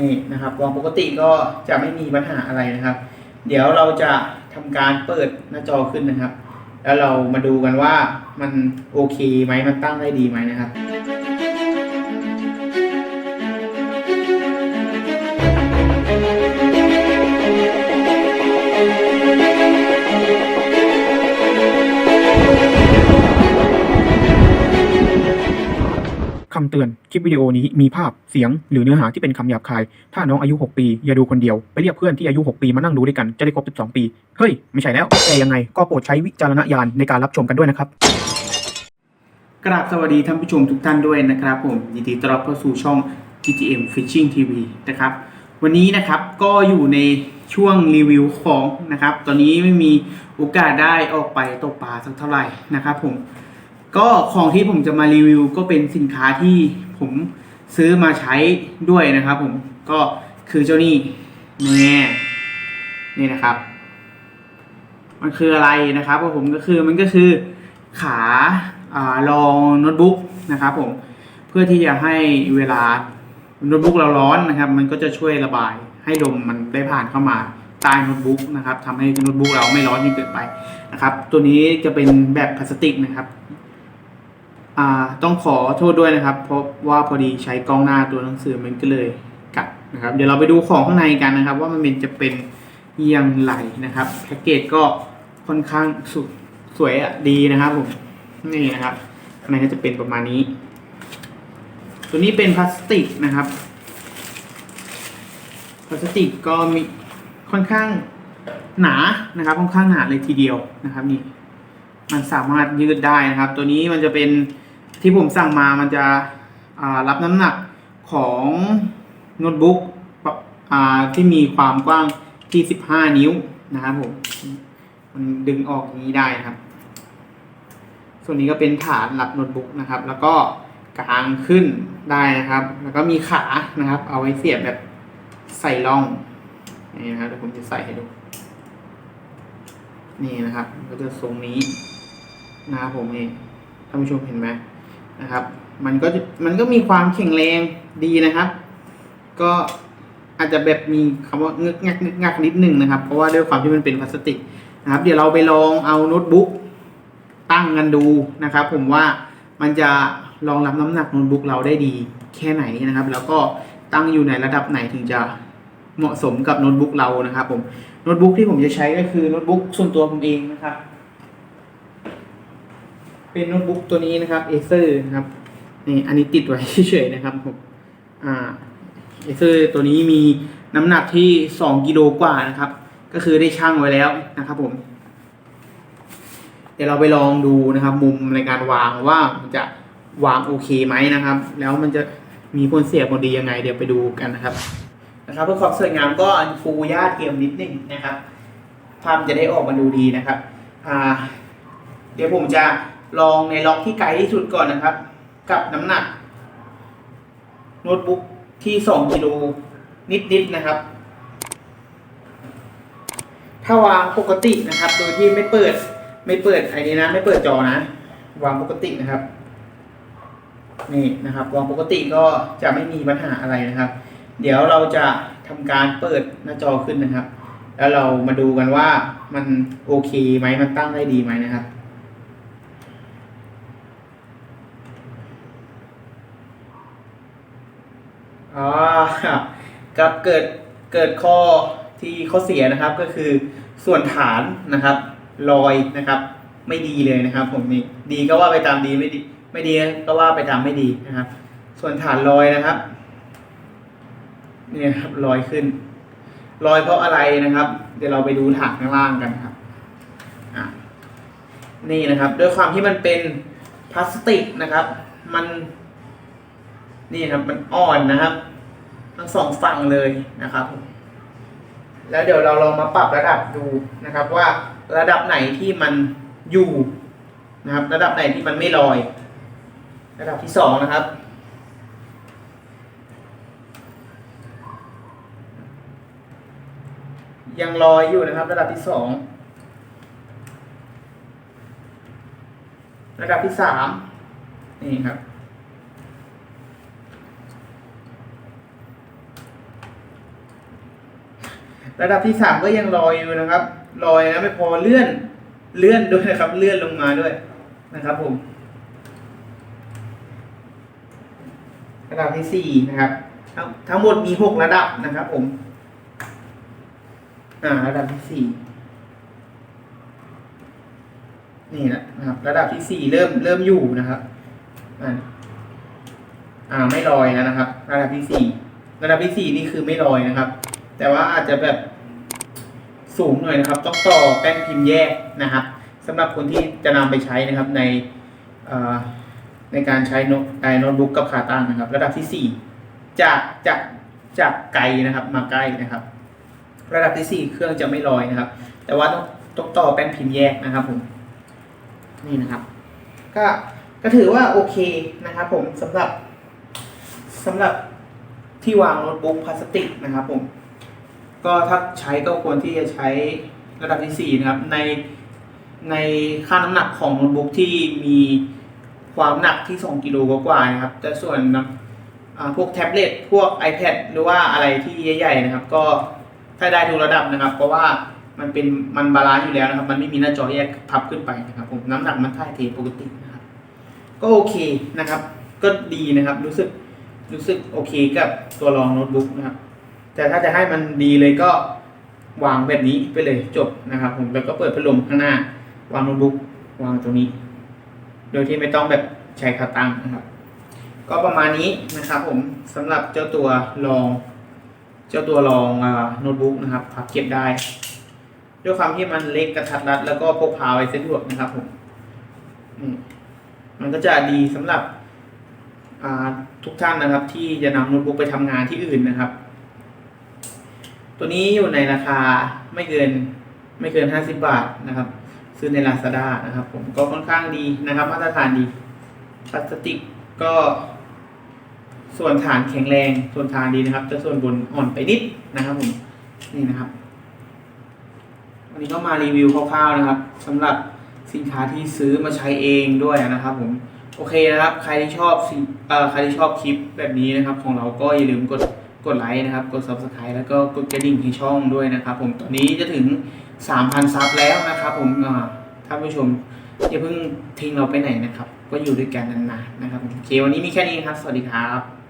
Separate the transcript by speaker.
Speaker 1: นี่นะครับวางปกติก็จะไม่มีปัญหาอะไรนะครับ เดี๋ยวเราจะทำการเปิดหน้าจอขึ้นนะครับ แล้วเรามาดูกันว่ามันโอเคไหมมันตั้งได้ดีไหมนะครับำ
Speaker 2: เตือน คลิปวิดีโอนี้มีภาพ เสียง หรือเนื้อหาที่เป็นคำหยาบคาย ถ้าน้องอายุ 6 ปี อย่าดูคนเดียว ไปเรียกเพื่อนที่อายุ 6 ปีมานั่งดูด้วยกัน จะได้ครบ 12 ปี เฮ้ย ไม่ใช่แล้ว แต่ยังไง ก็โปรดใช้วิจารณญาณในการรับชมกันด้วยนะครับ
Speaker 1: กราบสวัสดีท่านผู้ชมทุกท่านด้วยนะครับ ผม ยินดีต้อนรับเข้าสู่ช่อง GTM Fishing TV นะครับ วันนี้นะครับ ก็อยู่ในช่วงรีวิวของนะครับ ตอนนี้ไม่มีโอกาสได้ออกไปตกปลาสักเท่าไหร่นะครับ ผม ก็ของที่ผมจะมารีวิวก็เป็นสินค้าที่ผมซื้อมาใช้ด้วยนะครับผมก็คือเจ้านี่แน่นี่นะครับ มันคืออะไรนะครับผมก็คือมันก็คือขาอารองโน้ตบุ๊กนะครับผมเพื่อที่จะให้เวลาโน้ตบุ๊กเราร้อนนะครับ มันก็จะช่วยระบายให้ลมมันได้ผ่านเข้ามาใต้โน้ตบุ๊กนะครับทำให้โน้ตบุ๊กเราไม่ร้อนจนเกินไปนะครับ ตัวนี้จะเป็นแบบพลาสติกนะครับ อ่าต้องขอโทษด้วยนะครับ เพราะว่าพอดีใช้กล้องหน้าตัวหนังสือมันก็เลยกัดนะครับ เดี๋ยวเราไปดูของข้างในกันนะครับ ว่ามันเป็นจะเป็นยังไรนะครับแพ็กเกจก็ค่อนข้างสวยสวยอะดีนะครับผมนี่นะครับข้างในก็จะเป็นประมาณนี้ ตัวนี้เป็นพลาสติกนะครับพลาสติกก็มีค่อนข้างหนานะครับ ค่อนข้างหนาเลยทีเดียวนะครับนี่มันสามารถยืดได้นะครับ ตัวนี้มันจะเป็น ที่ผมสั่งมามันจะรับน้ำหนักของโน้ตบุ๊กที่มีความกว้างที่ 15 นิ้วนะครับผม มันดึงออกนี้ได้นะครับ ส่วนนี้ก็เป็นฐานรับโน้ตบุ๊กนะครับ แล้วก็กางขึ้นได้นะครับ แล้วก็มีขานะครับ เอาไว้เสียบแบบใส่ร่องนี่นะครับเดี๋ยวผมจะใส่ให้ดู นี่นะครับ ก็จะทรงนี้นะครับผมเองท่านผู้ชมเห็นไหม นะครับ มันก็มันก็มีความแข็งแรงดีนะครับ ก็อาจจะแบบมีคำว่าเงึกงักงึกงักนิดนึงนะครับ เพราะว่าด้วยความที่มันเป็นพลาสติกนะครับ เดี๋ยวเราไปลองเอาโน้ตบุ๊กตั้งกันดูนะครับ ผมว่ามันจะรองรับน้ำหนักโน้ตบุ๊กเราได้ดีแค่ไหนนะครับ แล้วก็ตั้งอยู่ในระดับไหนถึงจะเหมาะสมกับโน้ตบุ๊กเรานะครับ ผมโน้ตบุ๊กที่ผมจะใช้ก็คือโน้ตบุ๊กส่วนตัวผมเองนะครับ เป็นโน้ตบุ๊กตัวนี้นะครับ Acer นะครับนี่อันนี้ติดไว้เฉยๆนะครับผมอ่า Acer ตัวนี้มีน้ำหนักที่สองกิโลกว่านะครับ ก็คือได้ช่างไว้แล้วนะครับผม เดี๋ยวเราไปลองดูนะครับ มุมในการวางว่ามันจะวางโอเคไหมนะครับ แล้วมันจะมีผลเสียผลดียังไง เดี๋ยวไปดูกันนะครับ นะครับ เพื่อความสวยงามก็อันฟูย่าเทียมนิดนึงนะครับภาพจะได้ออกมาดูดีนะครับ อ่า เดี๋ยวผมจะ ลองในล็อกที่ไกลที่สุดก่อนนะครับ กับน้ำหนัก โน้ตบุ๊กที่สองกิโลนิดๆนะครับ ถ้าวางปกตินะครับ โดยที่ไม่เปิดไม่เปิดไอ้นี้นะ ไม่เปิดจอนะ วางปกตินะครับ นี่นะครับ วางปกติก็จะไม่มีปัญหาอะไรนะครับ เดี๋ยวเราจะทำการเปิดหน้าจอขึ้นนะครับ แล้วเรามาดูกันว่ามันโอเคไหมมันตั้งได้ดีไหมนะครับ อ๋อกับเกิดเกิดข้อที่ข้อเสียนะครับก็คือส่วนฐานนะครับรอยนะครับ ไม่ดีเลยนะครับ ผมนี่ดีก็ว่าไปตามดีไม่ดี ไม่ดีก็ว่าไปตามไม่ดีนะครับ ส่วนฐานรอยนะครับเนี่ยครับรอยขึ้นรอยเพราะอะไรนะครับ เดี๋ยวเราไปดูฐานข้างล่างกันครับนี่นะครับ ด้วยความที่มันเป็นพลาสติกนะครับ มัน นี่ครับมันอ่อนนะครับ ทั้งสองฝั่งเลยนะครับ แล้วเดี๋ยวเราลองมาปรับระดับดูนะครับ ว่าระดับไหนที่มันอยู่นะครับ ระดับไหนที่มันไม่ลอย ระดับที่สองนะครับยังลอยอยู่นะครับ ระดับที่สองระดับที่สามนี่ครับ ระดับที่สามก็ยังลอยอยู่นะครับลอยนะไม่พอเลื่อนเลื่อนด้วยนะครับเลื่อนลงมาด้วยนะครับผมระดับที่สี่นะครับทั้งทั้งหมดมีหกระดับนะครับผมอ่าระดับที่สี่นี่นะนะครับ ระดับที่สี่เริ่มเริ่มอยู่นะครับอ่าอ่าไม่ลอยแล้วนะครับ ระดับที่สี่ระดับที่สี่นี่คือไม่ลอยนะครับ แต่ว่าอาจจะแบบสูงหน่อยนะครับ ต้องต่อแป้นพิมพ์แยกนะครับสำหรับคนที่จะนำไปใช้นะครับในในการใช้โน้ตไอโน้ตบุ๊กกับขาตั้งนะครับ ระดับที่สี่จากจากจากไกลนะครับมาใกล้นะครับ ระดับที่สี่เครื่องจะไม่ลอยนะครับ แต่ว่าต้องต้องต่อแป้นพิมพ์แยกนะครับผมนี่นะครับ ก็ก็ถือว่าโอเคนะครับ ผมสำหรับสำหรับที่วางโน้ตบุ๊กพลาสติกนะครับผม ก็ถ้าใช้ก็ควรที่จะใช้ระดับที่สี่นะครับ ในในค่าน้ำหนักของโน้ตบุ๊กที่มีความหนักที่สองกิโลกว่าๆนะครับ แต่ส่วนพวกแท็บเล็ตพวก iPad หรือว่าอะไรที่ใหญ่ๆนะครับ ก็ถ้าได้ทุกระดับนะครับ เพราะว่ามันเป็นมันบาลานซ์อยู่แล้วนะครับ มันไม่มีหน้าจอแยกพับขึ้นไปนะครับผมน้ำหนักมันถ่ายเทปกตินะครับ ก็โอเคนะครับ ก็ดีนะครับรู้สึกรู้สึกโอเคกับตัวรองโน้ตบุ๊กนะครับ แต่ถ้าจะให้มันดีเลยก็วางแบบนี้ไปเลยจบนะครับ ผมแล้วก็เปิดพัดลมข้างหน้า วางโน้ตบุ๊กวางตรงนี้ โดยที่ไม่ต้องแบบใช้ขาตั้งนะครับ ก็ประมาณนี้นะครับ ผมสำหรับเจ้าตัวรอง เจ้าตัวรองโน้ตบุ๊กนะครับพับเก็บได้ ด้วยความที่มันเล็กกระทัดรัด แล้วก็พกพาไปสะดวกนะครับผมมันก็จะดีสำหรับทุกท่านนะครับ ที่จะนำโน้ตบุ๊กไปทำงานที่อื่นนะครับ ตัวนี้อยู่ในราคาไม่เกินไม่เกินห้าสิบบาทนะครับ ซื้อใน Lazada นะครับ ผมก็ค่อนข้างดีนะครับ มาตรฐานดีพลาสติกก็ ส่วนฐานแข็งแรง ส่วนฐานดีนะครับแต่ส่วนบนอ่อนไปนิดนะครับผมนี่นะครับ วันนี้ก็มารีวิวคร่าวๆนะครับสำหรับสินค้าที่ซื้อมาใช้เองด้วยนะครับผมโอเคนะครับ ใครที่ชอบสิเอ่อใครที่ชอบคลิปแบบนี้นะครับ ของเราก็อย่าลืมกด กดไลค์นะครับ กด subscribe แล้วก็กดกระดิ่งให้ช่องด้วยนะครับ ผมตอนนี้จะถึง 3,000 ซับแล้วนะครับผมอ่าท่านผู้ชมอย่าเพิ่งทิ้งเราไปไหนนะครับ ก็อยู่ด้วยกันนานๆนะครับโอเควันนี้มีแค่นี้ครับ สวัสดีครับ